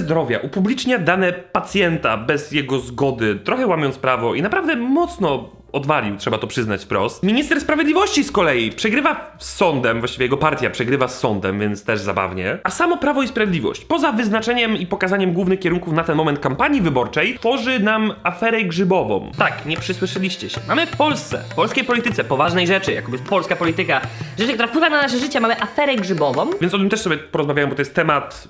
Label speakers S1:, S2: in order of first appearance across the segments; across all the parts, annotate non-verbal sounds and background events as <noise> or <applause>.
S1: zdrowia upublicznia dane pacjenta bez jego zgody, trochę łamiąc prawo i naprawdę mocno odwalił, trzeba to przyznać wprost. Minister Sprawiedliwości z kolei przegrywa z sądem, właściwie jego partia przegrywa z sądem, więc też zabawnie. A samo Prawo i Sprawiedliwość, poza wyznaczeniem i pokazaniem głównych kierunków na ten moment kampanii wyborczej, tworzy nam aferę grzybową.
S2: Tak, nie przysłyszeliście się. Mamy w Polsce, w polskiej polityce, poważnej rzeczy, jakoby polska polityka, rzeczy, która wpływa na nasze życie, mamy aferę grzybową.
S1: Więc o tym też sobie porozmawiałem, bo to jest temat.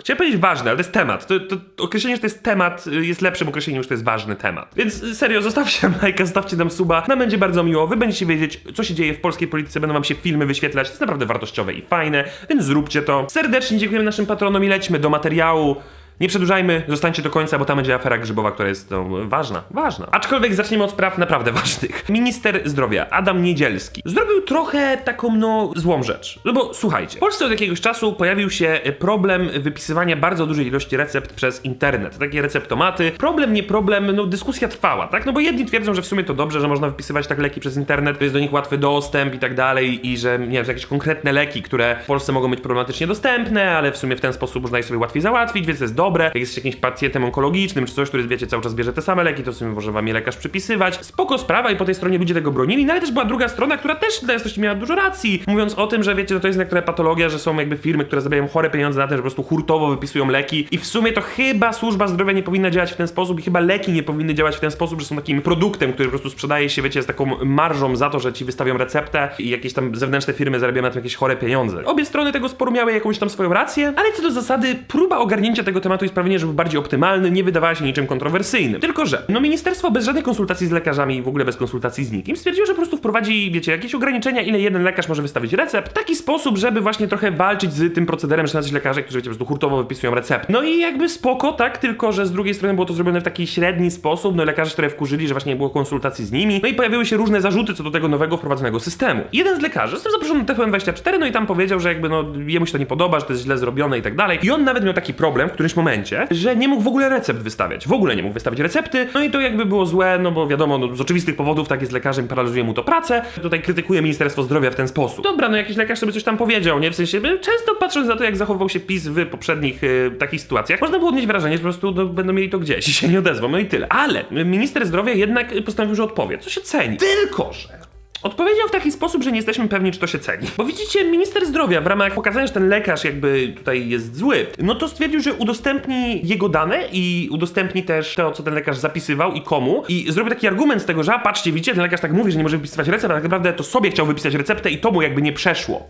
S1: Chciałem powiedzieć ważny, ale to jest temat. To, to, to określenie, że to jest temat, y, jest lepszym określeniem, że to jest ważny temat. Więc y, serio, zostawcie <laughs> lajka, zostawcie nam suba. Nam będzie bardzo miło. Wy będziecie wiedzieć, co się dzieje w polskiej polityce. Będą wam się filmy wyświetlać. To jest naprawdę wartościowe i fajne, więc zróbcie to. Serdecznie dziękujemy naszym patronom i lećmy do materiału. Nie przedłużajmy, zostańcie do końca, bo tam będzie afera grzybowa, która jest no, ważna, ważna. Aczkolwiek zaczniemy od spraw naprawdę <laughs> ważnych. Minister zdrowia Adam Niedzielski zrobił trochę taką no złą rzecz. No bo słuchajcie, w Polsce od jakiegoś czasu pojawił się problem wypisywania bardzo dużej ilości recept przez internet. Takie receptomaty. Problem, nie problem, no dyskusja trwała, tak? No bo jedni twierdzą, że w sumie to dobrze, że można wypisywać tak leki przez internet, to jest do nich łatwy dostęp i tak dalej i że nie wiem, jakieś konkretne leki, które w Polsce mogą być problematycznie dostępne, ale w sumie w ten sposób można je sobie łatwiej załatwić, więc to jest dobre. Jak jesteś jakimś pacjentem onkologicznym czy coś, który wiecie, cały czas bierze te same leki, to w sumie może wam je lekarz przypisywać. Spoko sprawa i po tej stronie ludzie tego bronili, no ale też była druga strona, która też dla jasności miała dużo racji, mówiąc o tym, że wiecie, że to jest niektóre patologia, że są jakby firmy, które zarabiają chore pieniądze na tym, że po prostu hurtowo wypisują leki i w sumie to chyba służba zdrowia nie powinna działać w ten sposób i chyba leki nie powinny działać w ten sposób, że są takim produktem, który po prostu sprzedaje się, wiecie, z taką marżą za to, że ci wystawią receptę i jakieś tam zewnętrzne firmy zarabiają na tym jakieś chore pieniądze. Obie strony tego sporu miały jakąś tam swoją rację, ale co do zasady, próba ogarnięcia tego tematu i sprawienia, żeby był bardziej optymalny, nie wydawała się niczym kontrowersyjnym. Tylko, że no ministerstwo bez żadnej konsultacji z lekarzami i w ogóle bez konsultacji z nikim stwierdziło, że po prostu wprowadzi, wiecie, jakieś ograniczenia, ile jeden lekarz może wystawić recept, w taki sposób, żeby właśnie trochę walczyć z tym procederem, że jacyś lekarze, którzy, wiecie, po prostu hurtowo wypisują recept. No i jakby spoko, tak, tylko, że z drugiej strony było to zrobione w taki średni sposób, no lekarze, które wkurzyli, że właśnie nie było konsultacji z nimi, no i pojawiły się różne zarzuty co do tego nowego wprowadzonego systemu. Jeden z lekarzy został zaproszony na TVN24, no i tam powiedział, że jakby no jemu się to nie podoba, że to jest źle zrobione i tak dalej. I on nawet miał taki problem w którymś momencie, że nie mógł w ogóle recept wystawiać. W ogóle nie mógł wystawić recepty, no i to jakby było złe, no bo wiadomo, no, z oczywistych powodów tak jest lekarzem, paraliżuje mu to pracę. Tutaj krytykuje Ministerstwo Zdrowia w ten sposób. Dobra, no jakiś lekarz sobie coś tam powiedział, nie? W sensie, często patrząc na to, jak zachował się PiS w poprzednich y, takich sytuacjach, można było odnieść wrażenie, że po prostu no, będą mieli to gdzieś i się nie odezwą, no i tyle. Ale minister zdrowia jednak postanowił, że odpowie, co się ceni. Tylko, że Odpowiedział w taki sposób, że nie jesteśmy pewni, czy to się ceni. Bo widzicie, minister zdrowia w ramach pokazania, że ten lekarz jakby tutaj jest zły, no to stwierdził, że udostępni jego dane i udostępni też to, co ten lekarz zapisywał i komu. I zrobił taki argument z tego, że a patrzcie, widzicie, ten lekarz tak mówi, że nie może wypisywać recept, a tak naprawdę to sobie chciał wypisać receptę i to mu jakby nie przeszło.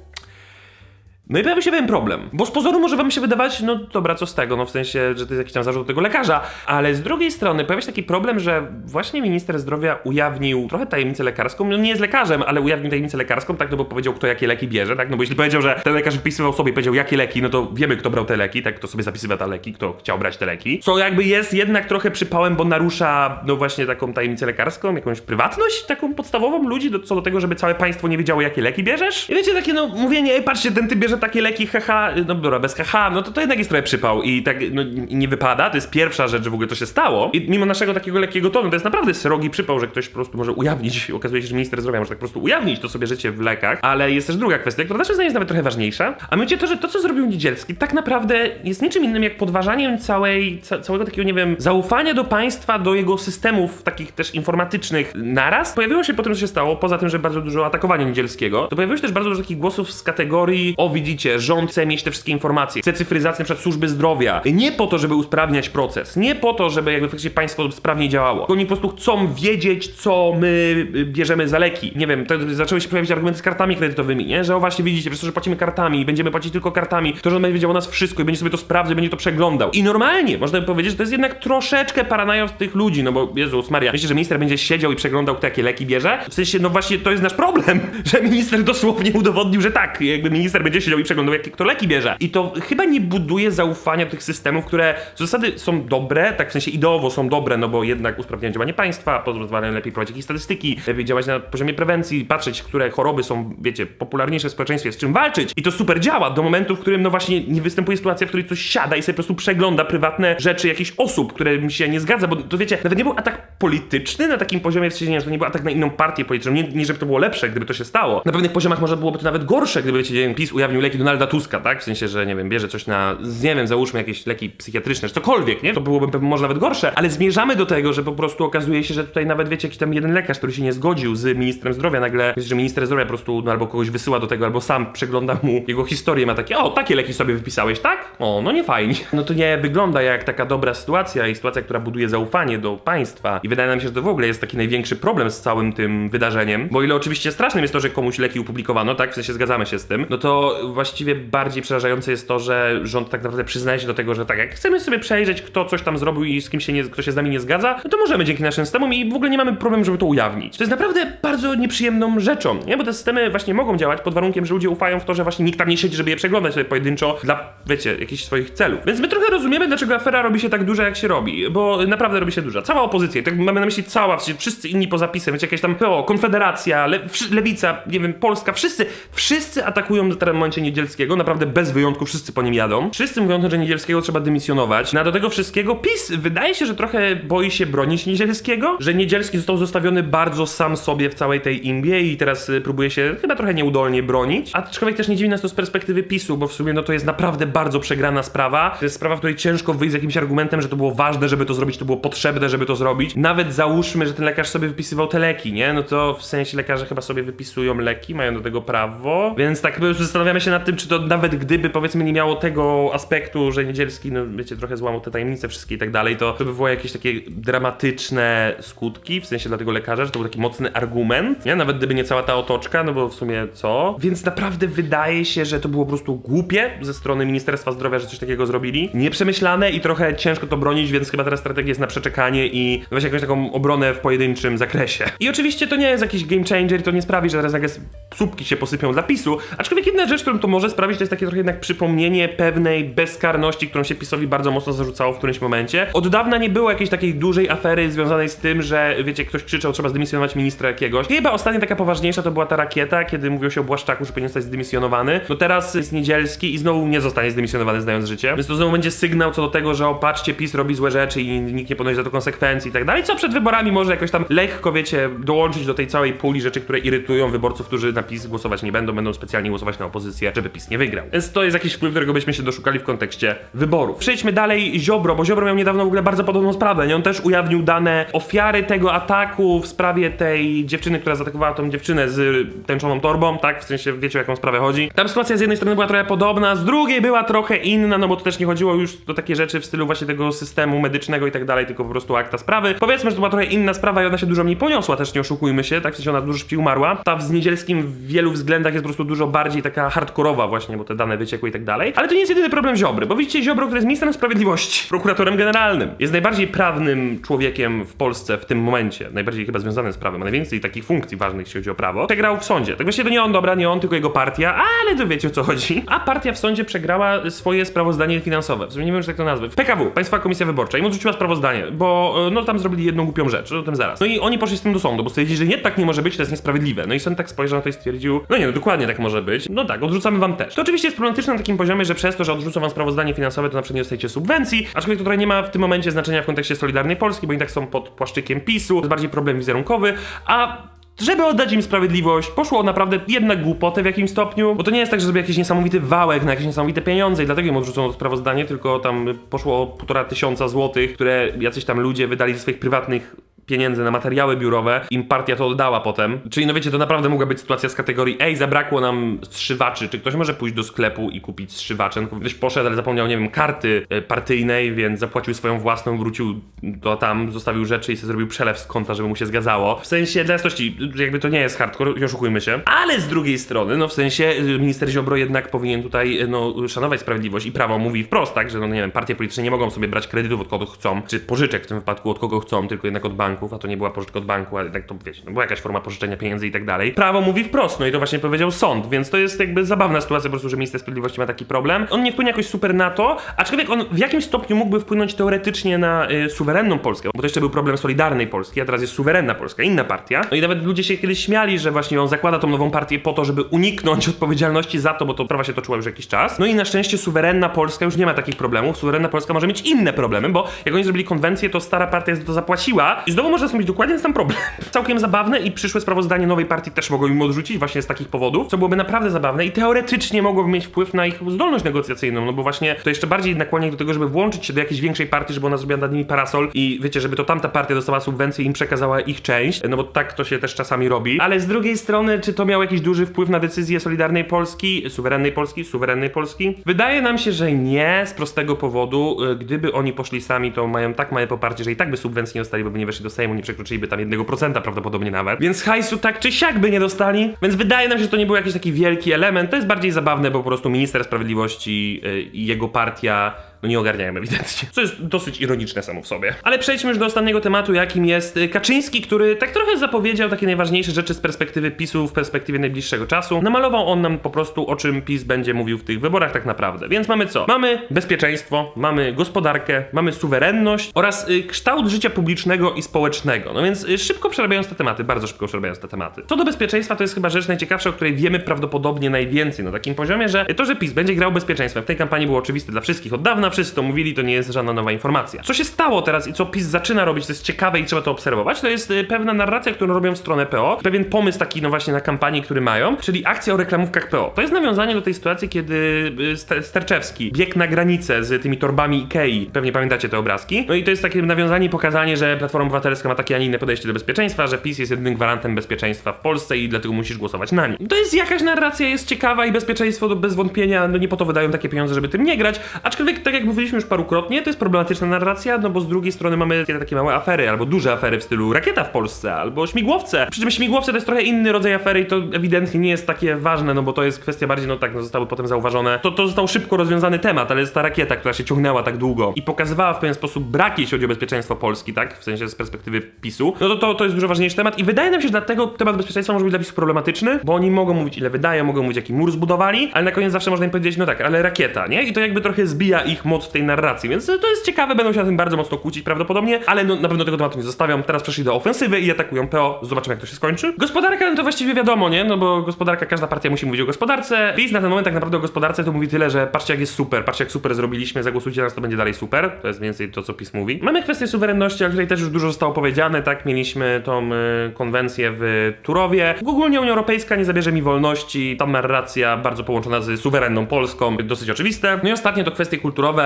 S1: No i pojawił się pewien problem, bo z pozoru może wam się wydawać, no dobra, co z tego, no w sensie, że to jest jakiś tam zarzut do tego lekarza, ale z drugiej strony pojawia się taki problem, że właśnie minister zdrowia ujawnił trochę tajemnicę lekarską, no nie jest lekarzem, ale ujawnił tajemnicę lekarską, tak, no bo powiedział, kto jakie leki bierze, tak, no bo jeśli powiedział, że ten lekarz wypisywał sobie, powiedział jakie leki, no to wiemy, kto brał te leki, tak, kto sobie zapisywał te leki, kto chciał brać te leki, co jakby jest jednak trochę przypałem, bo narusza, no właśnie taką tajemnicę lekarską, jakąś prywatność taką podstawową ludzi, do, co do tego, żeby całe państwo nie wiedziało, jakie leki bierzesz. I wiecie, takie no mówienie, ej, patrzcie, ten ty bierze takie leki, haha, no dobra, bez haha, no to to jednak jest trochę przypał i tak no, nie wypada, to jest pierwsza rzecz, że w ogóle to się stało i mimo naszego takiego lekkiego tonu, to jest naprawdę srogi przypał, że ktoś po prostu może ujawnić, okazuje się, że minister zdrowia może tak po prostu ujawnić to sobie życie w lekach, ale jest też druga kwestia, która naszym zdaniem jest nawet trochę ważniejsza, a mianowicie to, że to, co zrobił Niedzielski, tak naprawdę jest niczym innym jak podważaniem całej, ca całego takiego, nie wiem, zaufania do państwa, do jego systemów takich też informatycznych naraz. Pojawiło się po tym, co się stało, poza tym, że bardzo dużo atakowania Niedzielskiego, to pojawiło się też bardzo dużo takich głosów z kategorii, o widzicie, rząd chce mieć te wszystkie informacje, chce cyfryzacji przed służby zdrowia, nie po to, żeby usprawniać proces, nie po to, żeby jakby faktycznie państwo sprawnie działało, oni po prostu chcą wiedzieć, co my y, bierzemy za leki. Nie wiem, to zaczęły się pojawiać argumenty z kartami kredytowymi, nie? Że o właśnie widzicie, przez to, że płacimy kartami i będziemy płacić tylko kartami, to rząd będzie wiedział o nas wszystko i będzie sobie to sprawdzał, będzie to przeglądał. I normalnie można by powiedzieć, że to jest jednak troszeczkę paranoja tych ludzi, no bo Jezus Maria, myślicie, że minister będzie siedział i przeglądał, kto jakie leki bierze? W sensie, no właśnie to jest nasz problem, <laughs> że minister dosłownie udowodnił, że tak, jakby minister będzie siedział i przeglądał, jakie kto leki bierze. I to chyba nie buduje zaufania do tych systemów, które z zasady są dobre, tak w sensie ideowo są dobre, no bo jednak usprawniają działanie państwa, pozwalają lepiej prowadzić jakieś statystyki, lepiej działać na poziomie prewencji, patrzeć, które choroby są, wiecie, popularniejsze w społeczeństwie, z czym walczyć. I to super działa do momentu, w którym no właśnie nie występuje sytuacja, w której ktoś siada i sobie po prostu przegląda prywatne rzeczy jakichś osób, które mi się nie zgadza, bo to wiecie, nawet nie był atak polityczny na takim poziomie, w sensie, nie, to nie był atak na inną partię polityczną, nie, nie żeby to było lepsze, gdyby to się stało. Na pewnych poziomach może byłoby to nawet gorsze, gdyby wiecie, PiS ujawnił leki Donalda Tuska, tak? W sensie, że nie wiem, bierze coś na, nie wiem, załóżmy jakieś leki psychiatryczne, czy cokolwiek, nie? To byłoby pewnie może nawet gorsze, ale zmierzamy do tego, że po prostu okazuje się, że tutaj nawet wiecie, jakiś tam jeden lekarz, który się nie zgodził z ministrem zdrowia, nagle że minister zdrowia po prostu no, albo kogoś wysyła do tego, albo sam przegląda mu jego historię, ma takie, o, takie leki sobie wypisałeś, tak? O, no nie fajnie. <laughs> No to nie wygląda jak taka dobra sytuacja i sytuacja, która buduje zaufanie do państwa i wydaje nam się, że to w ogóle jest taki największy problem z całym tym wydarzeniem, bo ile oczywiście strasznym jest to, że komuś leki opublikowano, tak, w sensie zgadzamy się z tym, no to właściwie bardziej przerażające jest to, że rząd tak naprawdę przyznaje się do tego, że tak, jak chcemy sobie przejrzeć, kto coś tam zrobił i z kim się nie, kto się z nami nie zgadza, no to możemy dzięki naszym systemom i w ogóle nie mamy problemu, żeby to ujawnić. To jest naprawdę bardzo nieprzyjemną rzeczą, nie? Bo te systemy właśnie mogą działać pod warunkiem, że ludzie ufają w to, że właśnie nikt tam nie siedzi, żeby je przeglądać sobie pojedynczo dla, wiecie, jakichś swoich celów. Więc my trochę rozumiemy, dlaczego afera robi się tak duża, jak się robi, bo naprawdę robi się duża. Cała opozycja, tak mamy na myśli cała, wszyscy inni poza PiSem, wiecie, jakieś tam PO, Konfederacja, le, Lewica, nie wiem, Polska, wszyscy, wszyscy atakują w tym momencie Niedzielskiego, naprawdę bez wyjątku wszyscy po nim jadą. Wszyscy mówią, że Niedzielskiego trzeba dymisjonować. No a do tego wszystkiego PiS wydaje się, że trochę boi się bronić Niedzielskiego, że Niedzielski został zostawiony bardzo sam sobie w całej tej imbie i teraz y, próbuje się chyba trochę nieudolnie bronić. Aczkolwiek też nie dziwi nas to z perspektywy PiSu, bo w sumie no to jest naprawdę bardzo przegrana sprawa. To jest sprawa, w której ciężko wyjść z jakimś argumentem, że to było ważne, żeby to zrobić, to było potrzebne, żeby to zrobić. Nawet załóżmy, że ten lekarz sobie wypisywał te leki, nie? No to w sensie lekarze chyba sobie wypisują leki, mają do tego prawo. Więc tak zastanawiamy się nad tym, czy to nawet gdyby powiedzmy nie miało tego aspektu, że Niedzielski, no wiecie, trochę złamał te tajemnice wszystkie i tak dalej, to to by było jakieś takie dramatyczne skutki, w sensie dla tego lekarza, że to był taki mocny argument, nie? Nawet gdyby nie cała ta otoczka, no bo w sumie co? Więc naprawdę wydaje się, że to było po prostu głupie ze strony Ministerstwa Zdrowia, że coś takiego zrobili. Nieprzemyślane i trochę ciężko to bronić, więc chyba teraz strategia jest na przeczekanie i weź jakąś taką obronę w pojedynczym zakresie. I oczywiście to nie jest jakiś game changer, to nie sprawi, że teraz nagle słupki się posypią dla PiSu, aczkolwiek jedna rzecz, którą to może sprawić, to jest takie trochę jednak przypomnienie pewnej bezkarności, którą się PiSowi bardzo mocno zarzucało w którymś momencie. Od dawna nie było jakiejś takiej dużej afery związanej z tym, że wiecie, ktoś krzyczał, trzeba zdymisjonować ministra jakiegoś. Chyba ostatnia taka poważniejsza to była ta rakieta, kiedy mówiło się o Błaszczaku, że powinien zostać zdymisjonowany. No teraz jest Niedzielski i znowu nie zostanie zdymisjonowany, znając życie. Więc to znowu będzie sygnał co do tego, że o patrzcie, PiS robi złe rzeczy i nikt nie ponosi za to konsekwencji i tak dalej. Co przed wyborami może jakoś tam lekko, wiecie, dołączyć do tej całej puli rzeczy, które irytują wyborców, którzy na PiS głosować nie będą, będą specjalnie głosować na opozycję, żeby PiS nie wygrał. Więc to jest jakiś wpływ, którego byśmy się doszukali w kontekście wyborów. Przejdźmy dalej, Ziobro, bo Ziobro miał niedawno w ogóle bardzo podobną sprawę. Nie? On też ujawnił dane ofiary tego ataku w sprawie tej dziewczyny, która zaatakowała tą dziewczynę z tęczoną torbą, tak? W sensie wiecie o jaką sprawę chodzi. Tam sytuacja z jednej strony była trochę podobna, z drugiej była trochę inna, no bo to też nie chodziło już o takie rzeczy w stylu właśnie tego systemu medycznego i tak dalej, tylko po prostu akta sprawy. Powiedzmy, że to była trochę inna sprawa i ona się dużo mniej poniosła, też nie oszukujmy się, tak? W sensie ona dużo szybciej umarła. Ta z Niedzielskim w wielu względach jest po prostu dużo bardziej taka hardkorowa właśnie, bo te dane wyciekły i tak dalej. Ale to nie jest jedyny problem Ziobry, bo widzicie Ziobro, który jest ministrem sprawiedliwości, prokuratorem generalnym, jest najbardziej prawnym człowiekiem w Polsce w tym momencie, najbardziej chyba związany z prawem, ma najwięcej takich funkcji ważnych, jeśli chodzi o prawo. Przegrał w sądzie. Tak właściwie to nie on, dobra, nie on, tylko jego partia, ale to wiecie o co chodzi. A partia w sądzie przegrała swoje sprawozdanie finansowe. W sumie nie wiem, czy tak to nazwy. W PKW, Państwowa Komisja Wyborcza, im odrzuciła sprawozdanie, bo e, no tam zrobili jedną głupią rzecz, o tym zaraz. No i oni poszli z tym do sądu, bo stwierdzili, że nie, tak nie może być, to jest niesprawiedliwe. No i sąd tak spojrzał na to i stwierdził, no nie, no dokładnie tak może być. No tak, wam też. To oczywiście jest problematyczne na takim poziomie, że przez to, że odrzucą wam sprawozdanie finansowe, to na przykład nie dostajecie subwencji, aczkolwiek trochę nie ma w tym momencie znaczenia w kontekście Solidarnej Polski, bo oni tak są pod płaszczykiem PiSu, to jest bardziej problem wizerunkowy, a żeby oddać im sprawiedliwość, poszło naprawdę jednak głupotę w jakimś stopniu, bo to nie jest tak, że zrobił jakiś niesamowity wałek na jakieś niesamowite pieniądze i dlatego im odrzucono to sprawozdanie, tylko tam poszło o półtora tysiąca złotych, które jacyś tam ludzie wydali ze swoich prywatnych pieniędzy na materiały biurowe, im partia to oddała potem. Czyli no wiecie, to naprawdę mogła być sytuacja z kategorii ej, zabrakło nam strzywaczy, czy ktoś może pójść do sklepu i kupić strzywacze? No, Ktoś poszedł, ale zapomniał, nie wiem, karty e, partyjnej, więc zapłacił swoją własną, wrócił do tam, zostawił rzeczy i sobie zrobił przelew z konta, żeby mu się zgadzało. W sensie, dla jasności, jakby to nie jest hardcore, nie oszukujmy się, ale z drugiej strony, no w sensie, y, minister Ziobro jednak powinien tutaj, y, no, szanować sprawiedliwość i prawo mówi wprost, tak, że no nie wiem, partie polityczne nie mogą sobie brać kredytów od kogo chcą, czy pożyczek w tym wypadku od kogo chcą, tylko jednak od banków, a to nie była pożyczka od banku, ale jednak to wiecie, no była jakaś forma pożyczenia pieniędzy i tak dalej. Prawo mówi wprost, no i to właśnie powiedział sąd, więc to jest jakby zabawna sytuacja po prostu, że minister sprawiedliwości ma taki problem. On nie wpłynie jakoś super na to, aczkolwiek on w jakimś stopniu mógłby wpłynąć teoretycznie na y, suwerenną Polskę, bo to jeszcze był problem Solidarnej Polski, a teraz jest suwerenna Polska, inna partia. No i nawet ludzie się kiedyś śmiali, że właśnie on zakłada tą nową partię po to, żeby uniknąć <laughs> odpowiedzialności za to, bo to prawa się toczyła już jakiś czas. No i na szczęście suwerenna Polska już nie ma takich problemów. Suwerenna Polska może mieć inne problemy, bo jak oni zrobili konwencję, to stara partia to zapłaciła i znowu Znowu można zrobić dokładnie ten sam problem. <laughs> Całkiem zabawne i przyszłe sprawozdanie nowej partii też mogą im odrzucić właśnie z takich powodów, co byłoby naprawdę zabawne i teoretycznie mogłoby mieć wpływ na ich zdolność negocjacyjną, no bo właśnie to jeszcze bardziej nakłania do tego, żeby włączyć się do jakiejś większej partii, żeby ona zrobiła nad nimi parasol i wiecie, żeby to tamta partia dostała subwencję i im przekazała ich część, no bo tak to się też czasami robi. Ale z drugiej strony, czy to miał jakiś duży wpływ na decyzję Solidarnej Polski, suwerennej Polski, suwerennej Polski? Wydaje nam się, że nie, z prostego powodu, y, gdyby oni poszli sami, to mają tak małe poparcie, że i tak by subwencji nie dostali, bo by nie weszli do Sejmu, nie przekroczyliby tam 1% prawdopodobnie nawet. Więc hajsu tak czy siak by nie dostali, więc wydaje nam się, że to nie był jakiś taki wielki element, to jest bardziej zabawne, bo po prostu minister sprawiedliwości y, i jego partia no nie ogarniają ewidentnie. Co jest dosyć ironiczne samo w sobie. Ale przejdźmy już do ostatniego tematu, jakim jest y, Kaczyński, który tak trochę zapowiedział takie najważniejsze rzeczy z perspektywy PiSu w perspektywie najbliższego czasu. Namalował on nam po prostu, o czym PiS będzie mówił w tych wyborach tak naprawdę. Więc mamy co? Mamy bezpieczeństwo, mamy gospodarkę, mamy suwerenność oraz y, kształt życia publicznego i społecznego. No więc y, szybko przerabiając te tematy, bardzo szybko przerabiając te tematy. Co do bezpieczeństwa, to jest chyba rzecz najciekawsza, o której wiemy prawdopodobnie najwięcej na takim poziomie, że to, że PiS będzie grał bezpieczeństwem w tej kampanii było oczywiste dla wszystkich od dawna, wszyscy to mówili, to nie jest żadna nowa informacja. Co się stało teraz i co PiS zaczyna robić, to jest ciekawe i trzeba to obserwować, to jest y, pewna narracja, którą robią w stronę PO, pewien pomysł taki no właśnie na kampanii, który mają, czyli akcja o reklamówkach PO. To jest nawiązanie do tej sytuacji, kiedy y, Ster- Sterczewski biegł na granicę z tymi torbami Ikei, pewnie pamiętacie te obrazki, no i to jest takie nawiązanie i pokazanie, że Platforma Obywatelska ma takie, a nie inne podejście do bezpieczeństwa, że PiS jest jedynym gwarantem bezpieczeństwa w Polsce i dlatego musisz głosować na nim. To jest jakaś narracja, jest ciekawa i bezpieczeństwo to bez wątpienia, no nie po to wydają takie pieniądze, żeby tym nie grać, aczkolwiek tak jak mówiliśmy już parukrotnie, to jest problematyczna narracja, no bo z drugiej strony mamy takie, małe afery, albo duże afery w stylu rakieta w Polsce, albo śmigłowce. Przy czym śmigłowce to jest trochę inny rodzaj afery i to ewidentnie nie jest takie ważne, no bo to jest kwestia bardziej, no tak, no zostały potem zauważone. To, to został szybko rozwiązany temat, ale jest ta rakieta, która się ciągnęła tak długo i pokazywała w pewien sposób braki, jeśli chodzi o bezpieczeństwo Polski, tak? W sensie z perspektywy PiSu. No to, to, to jest dużo ważniejszy temat i wydaje nam się, że dlatego temat bezpieczeństwa może być dla PiSu problematyczny, bo oni mogą mówić ile wydają, mogą mówić jaki mur zbudowali, ale na koniec zawsze można im powiedzieć, no tak, ale rakieta, nie? I to jakby trochę zbija ich moc tej narracji, więc to jest ciekawe, będą się na tym bardzo mocno kłócić prawdopodobnie, ale no, na pewno tego tematu nie zostawiam. Teraz przeszli do ofensywy i atakują PO, zobaczymy jak to się skończy. Gospodarka, no to właściwie wiadomo, nie? No bo gospodarka, każda partia musi mówić o gospodarce. PiS na ten moment tak naprawdę o gospodarce to mówi tyle, że patrzcie jak jest super, patrzcie jak super zrobiliśmy, zagłosujcie na nas, to będzie dalej super. To jest więcej to, co PiS mówi. Mamy kwestię suwerenności, ale tutaj też już dużo zostało powiedziane, tak? Mieliśmy tą y, konwencję w Turowie. Ogólnie Unia Europejska nie zabierze mi wolności, tam narracja bardzo połączona z suwerenną Polską, dosyć oczywiste. No i ostatnie to kwestie kulturowe,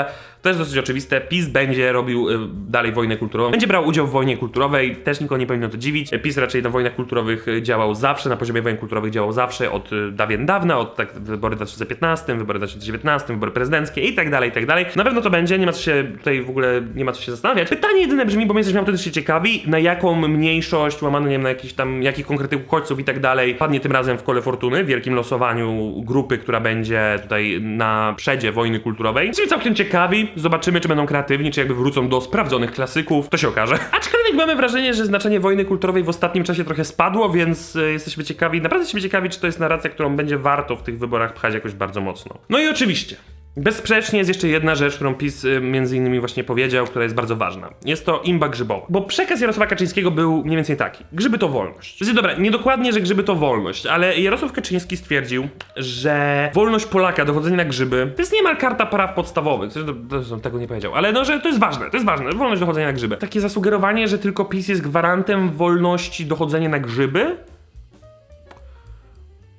S1: też dosyć oczywiste. PiS będzie robił y, dalej wojnę kulturową, będzie brał udział w wojnie kulturowej, też nikogo nie powinno to dziwić. PiS raczej na wojnach kulturowych y, działał zawsze, na poziomie wojen kulturowych działał zawsze, od y, dawien dawna, od tak wybory w 2015, wybory w 2019, wybory prezydenckie i tak dalej, i tak dalej. Na pewno to będzie, nie ma co się tutaj w ogóle, nie ma co się zastanawiać. Pytanie jedyne brzmi, bo my jesteśmy autentycznie ciekawi, na jaką mniejszość, łamano, nie wiem, na jakiś tam, jakich konkretnych uchodźców i tak dalej, padnie tym razem w kole fortuny, w wielkim losowaniu grupy, która będzie tutaj na przedzie wojny kulturowej. Jesteśmy całkiem ciekawi, zobaczymy, czy będą kreatywni, czy jakby wrócą do sprawdzonych klasyków, to się okaże. <laughs> Aczkolwiek mamy wrażenie, że znaczenie wojny kulturowej w ostatnim czasie trochę spadło, więc e, jesteśmy ciekawi, naprawdę jesteśmy ciekawi, czy to jest narracja, którą będzie warto w tych wyborach pchać jakoś bardzo mocno. No i oczywiście, Bezsprzecznie jest jeszcze jedna rzecz, którą PiS y, między innymi właśnie powiedział, która jest bardzo ważna. Jest to imba grzybowa. Bo przekaz Jarosława Kaczyńskiego był mniej więcej taki. Grzyby to wolność. Znaczy, dobra, nie dokładnie, że grzyby to wolność, ale Jarosław Kaczyński stwierdził, że wolność Polaka, dochodzenie na grzyby, to jest niemal karta praw podstawowych. Znaczy, to, to, tego nie powiedział, ale no, że to jest ważne, to jest ważne. Wolność dochodzenia na grzyby. Takie zasugerowanie, że tylko PiS jest gwarantem wolności dochodzenia na grzyby,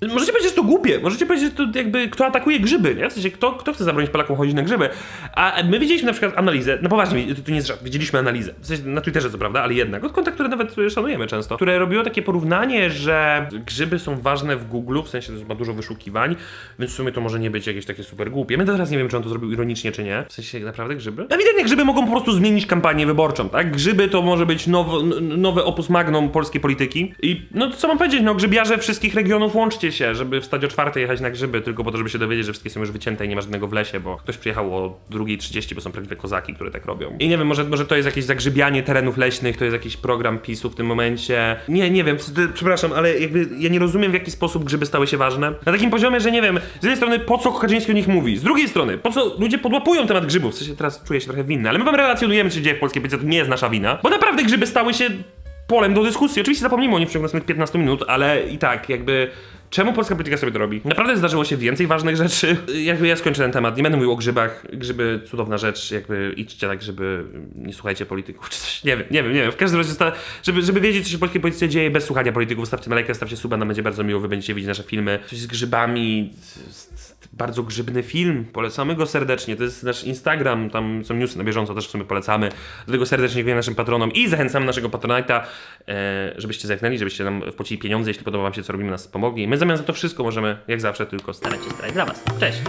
S1: Możecie powiedzieć, że to głupie, możecie powiedzieć, że to jakby kto atakuje grzyby, nie? W sensie, kto, kto chce zabronić Polakom chodzić na grzyby? A my widzieliśmy na przykład analizę, no poważnie, to, to nie jest żart, widzieliśmy analizę, w sensie na Twitterze co prawda, ale jednak, od konta, które nawet szanujemy często, które robiło takie porównanie, że grzyby są ważne w Google, w sensie, że ma dużo wyszukiwań, więc w sumie to może nie być jakieś takie super głupie. My teraz nie wiem, czy on to zrobił ironicznie, czy nie. W sensie, naprawdę grzyby? Ewidentnie grzyby mogą po prostu zmienić kampanię wyborczą, tak? Grzyby to może być nowo, n- nowe opus magnum polskiej polityki i no co mam powiedzieć, no grzybiarze wszystkich regionów łączcie się, żeby wstać o czwartej jechać na grzyby, tylko po to, żeby się dowiedzieć, że wszystkie są już wycięte i nie ma żadnego w lesie, bo ktoś przyjechał o 2.30, bo są prawdziwe kozaki, które tak robią. I nie wiem, może, może to jest jakieś zagrzybianie terenów leśnych, to jest jakiś program PiSu w tym momencie. Nie, nie wiem, przepraszam, ale jakby ja nie rozumiem w jaki sposób grzyby stały się ważne. Na takim poziomie, że nie wiem, z jednej strony po co Kaczyński o nich mówi, z drugiej strony po co ludzie podłapują temat grzybów, w sensie teraz czuję się trochę winny, ale my wam relacjonujemy, co się dzieje w polskiej polityce, to nie jest nasza wina, bo naprawdę grzyby stały się polem do dyskusji. Oczywiście zapomnimy o nich w ciągu następnych 15 minut, ale i tak jakby Czemu polska polityka sobie to robi? Naprawdę zdarzyło się więcej ważnych rzeczy. <laughs> Jakby ja skończę ten temat, nie będę mówił o grzybach. Grzyby, cudowna rzecz, jakby idźcie tak, żeby nie słuchajcie polityków czy coś. Nie wiem, nie wiem, nie wiem. W każdym razie, żeby, żeby wiedzieć, co się w polskiej polityce dzieje bez słuchania polityków, stawcie na lajkę, stawcie suba, nam będzie bardzo miło, wy będziecie widzieć nasze filmy. Coś z grzybami, z- z- bardzo grzybny film, polecamy go serdecznie. To jest nasz Instagram, tam są newsy na bieżąco, też w sumie polecamy. Do tego serdecznie dziękuję naszym patronom i zachęcamy naszego patronajta, e, żebyście zerknęli, żebyście nam wpłacili pieniądze, jeśli podoba wam się, co robimy, nas pomogli. My zamiast za to wszystko możemy, jak zawsze, tylko
S2: Starać się starać dla was. Cześć!